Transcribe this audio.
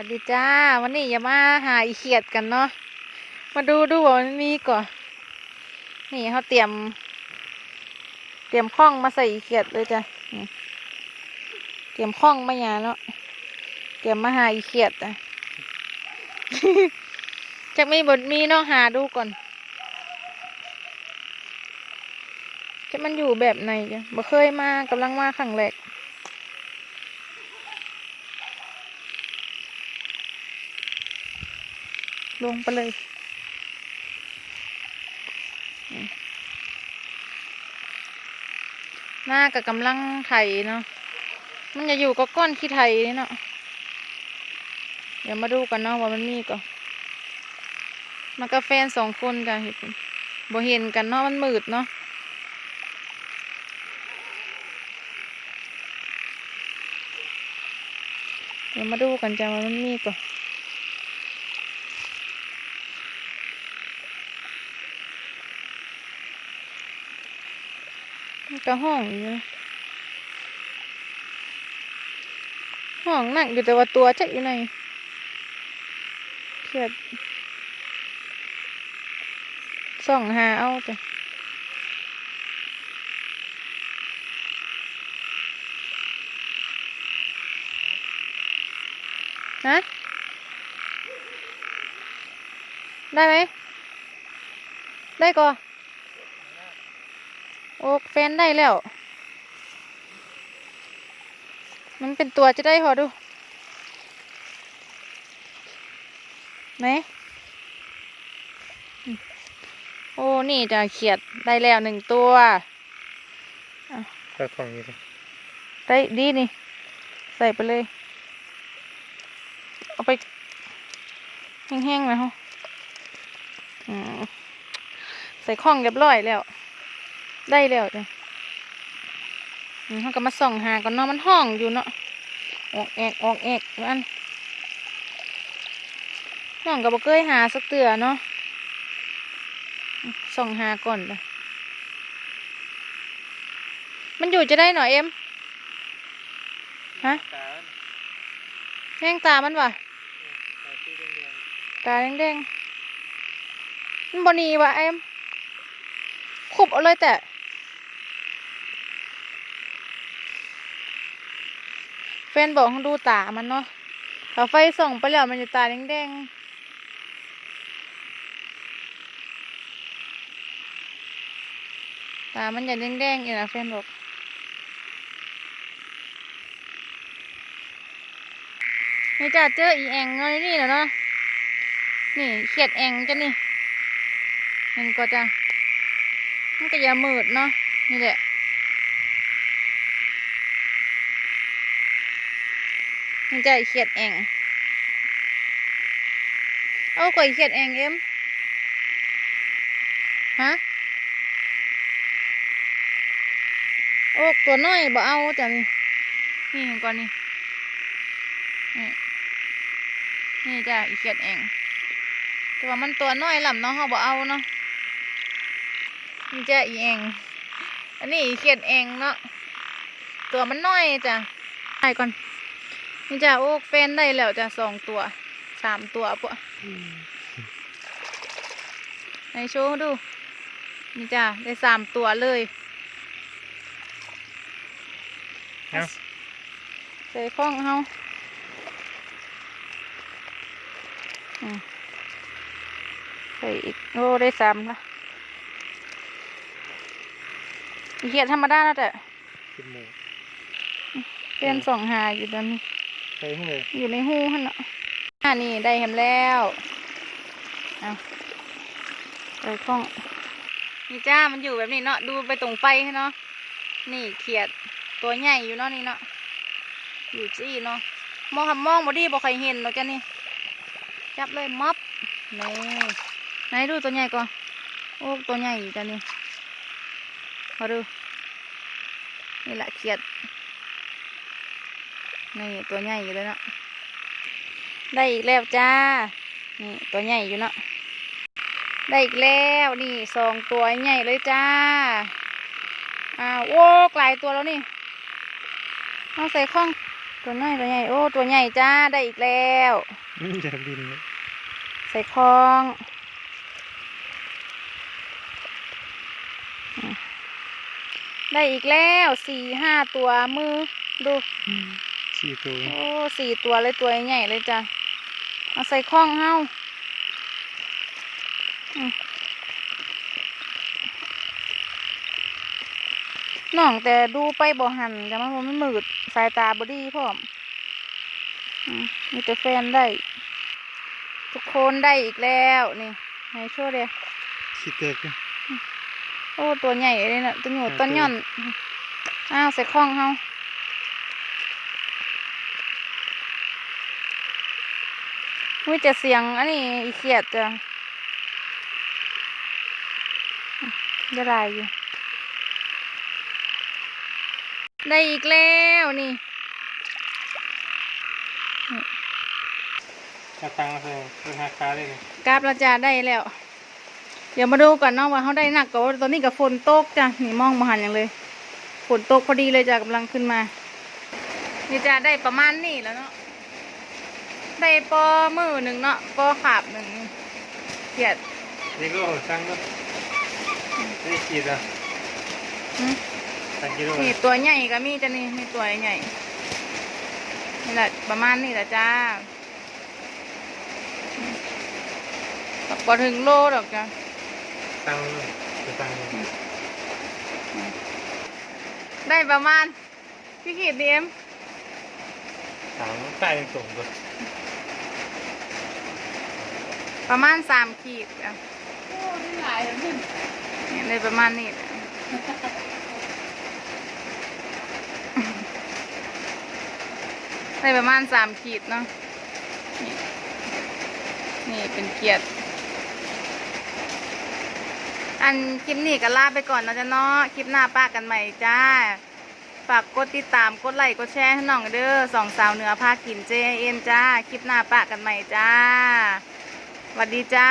วัสดีจ้า วันนี้อย่ามาหาอีเขียดกันเนาะมาดูดูว่ามันมีก่อนนี่เขาเตรียม เตรียมข้องมาใส่อีเขียดเลยจ้ะเตรียมข้องมาอย่าเนาะเตรียมมาหาอีเขียดอะจะมีบทมีเนาะหาดูก่อน จะมันอยู่แบบไหนจ้ะบ่เคยมากำลังมาครั้งแรก ลงไปเลย หน้ากับกำลังไถเนาะ มันจะอยู่กับก้อนขี้ไถนี่เนาะ เดี๋ยวมาดูกันเนาะว่ามันมีก่อนมากาแฟนสองคนจ้ะเห็นบ่เห็นกันเนาะมันมืดเนาะเดี๋ยวมาดูกันจ้ะว่ามันมีก่อน มันก็ห้องอยู่ห้องนั่งอยู่แต่ว่าตัวจักอยู่ในเครียดส่องหาเอาจ้ะฮะได้ไหมได้ก่อน โอ้แฟนได้แล้ว มันเป็นตัวจะได้หอดูไหนอืมโอ้ นี่จะเขียดได้แล้วหนึ่งตัวก็ของนี้เลยได้ดีนี่ ใส่ไปเลย เอาไป แห้งๆไหมฮะอืมใส่ข้องเรียบร้อยแล้ว ได้แล้วจ้ะอืมเขาก็มาส่องหาก่อนเนาะมันห้องอยู่เนาะออกแอกออกแอกอันห้องก็บ่เคยหาสักเตือเนาะส่องหาก่อนจ้ะมันอยู่จะได้หน่อยเอ็มฮะแห้งตามันวะตาแดงๆมันบนีวะเอ็มคุบเอาเลยแต่ แฟ นบอกให้ดูตามันเนาะถ้าไฟส่องไปแล้วมันจะตาแดงๆตามันจะแดงๆอยู่นะแฟนบอกนี่จ้าเจออีแองเงยนี่แหละเนาะ นี่เขียดแองจ้ะนี่เห็นก็จะมันก็อย่ามืดเนาะ นี่แหละ นี่จ้ะเขียดแองเอาก่อยเขียดแองเอ็มฮะโอ้ตัวน้อยบ่เอาจ้ะนี่นี่เห็นก่อนนี่นี่นี่จ้ะอีเขียดเองแต่ว่ามันตัวน้อยลำเนาะเขาบอกเอาเนาะนี่จ้ะอีเองอันนี้อีเขียดเองเนาะตัวมันน้อยจ้ะไปก่อน นี่จ้ะโอ้แฟนได้แล้วจ้ะสองตัวสามตัวปะไหนโชว์ให้ดู นี่จ้ะได้สามตัวเลยเอ้าใส่ข้องเฮาอืมใส่อีกโอ้ได้สามละอีเขียดธรรมดาแล้วแต่กินหมูเป็นสองหาอยู่ตอนนี้ ใส่หูอยู่ในหูหั่นเนาะอ่านี่ได้แฮมแล้วเอาใส่ข้องนี่จ้ามันอยู่แบบนี้เนาะดูไปตรงไฟให้เนาะนี่เขียดตัวใหญ่อยู่เนาะนี่เนาะอยู่จี้เนาะมองคำมองบอดี้บอกใครเห็นหรอกจ้ะนี่จับเลยม็อบนี่ไหนดูตัวใหญ่ก่อนโอ้ตัวใหญ่จ้ะนี่มาดูนี่แหละเขียด นี่ตัวใหญ่อยู่เลยเนาะ ได้อีกแล้วจ้า นี่ตัวใหญ่อยู่เนาะ ได้อีกแล้วนี่สองตัวใหญ่เลยจ้า อ้าวโอ้กลายตัวแล้วนี่เอาใส่ข้องตัวน้อยตัวใหญ่โอ้ตัวใหญ่จ้าได้อีกแล้วอืมจะบินเนี่ยใส่คลองอืมได้อีกแล้วสี่ห้าตัวมือดู สี่ตัวโอ้สี่ตัวเลยตัวใหญ่เลยจ้ะเอาใส่คล้องเฮาอืมน้องแต่ดูไปบ่หันจะมันบ่มันมืดสายตาบอดีพร้อมอืมมีแต่แฟนได้ ทุกคนได้อีกแล้วนี่ให้ช่วยเดียวขี้แตกเนี่ยโอ้ ตัวใหญ่เลยนะตัวหนูครับต้นย่อน อ้าวใส่คล้องเฮา อุ้ยจะเสียงอันนี้อีเขียดจ้ะจะลายอยู่ ได้อีกแล้วนี่เอาตังค์มาใส่เพื่อหาค้าได้เลยกราบเราจะได้แล้ว เดี๋ยวมาดูก่อนเนาะว่าเขาได้หนักกับตอนนี้กับฝนตกจ้ะนี่มองมาหันอย่างเลยฝนตกพอดีเลยจ้ะกำลังขึ้นมานี่จะได้ประมาณนี้แล้วเนาะ ได้ปอมือหนึ่งเนาะปอขาบหนึ่งเขียดนี่ก็ตังค์ก็ได้ขีดอะหึตังค์กิโลนี่ตัวใหญ่ก็มีจ้ะนี่มีตัวใหญ่นี่แหละประมาณนี้แหละจ้าพอถึงโลดอกจ้ะตังค์เลยจะตังค์เลยได้ประมาณพี่ขีดดีเอ็มถามใต้ส่งก็ ประมาณสามขีดอะเนี่ยได้ประมาณนี้แหละได้ประมาณสามขีดเนาะนี่นี่เป็นเกียรติอันคลิปนี้ก็ลาไปก่อนเนาะจ้ะเนาะคลิปหน้าป้ากันใหม่จ้า ฝากกดติดตามกดไลค์กดแชร์ให้น้องเด้อสองสาวเหนือพากินเจเอ็นจ้า คลิปหน้าปะกันใหม่จ้าส วัสดีจ้า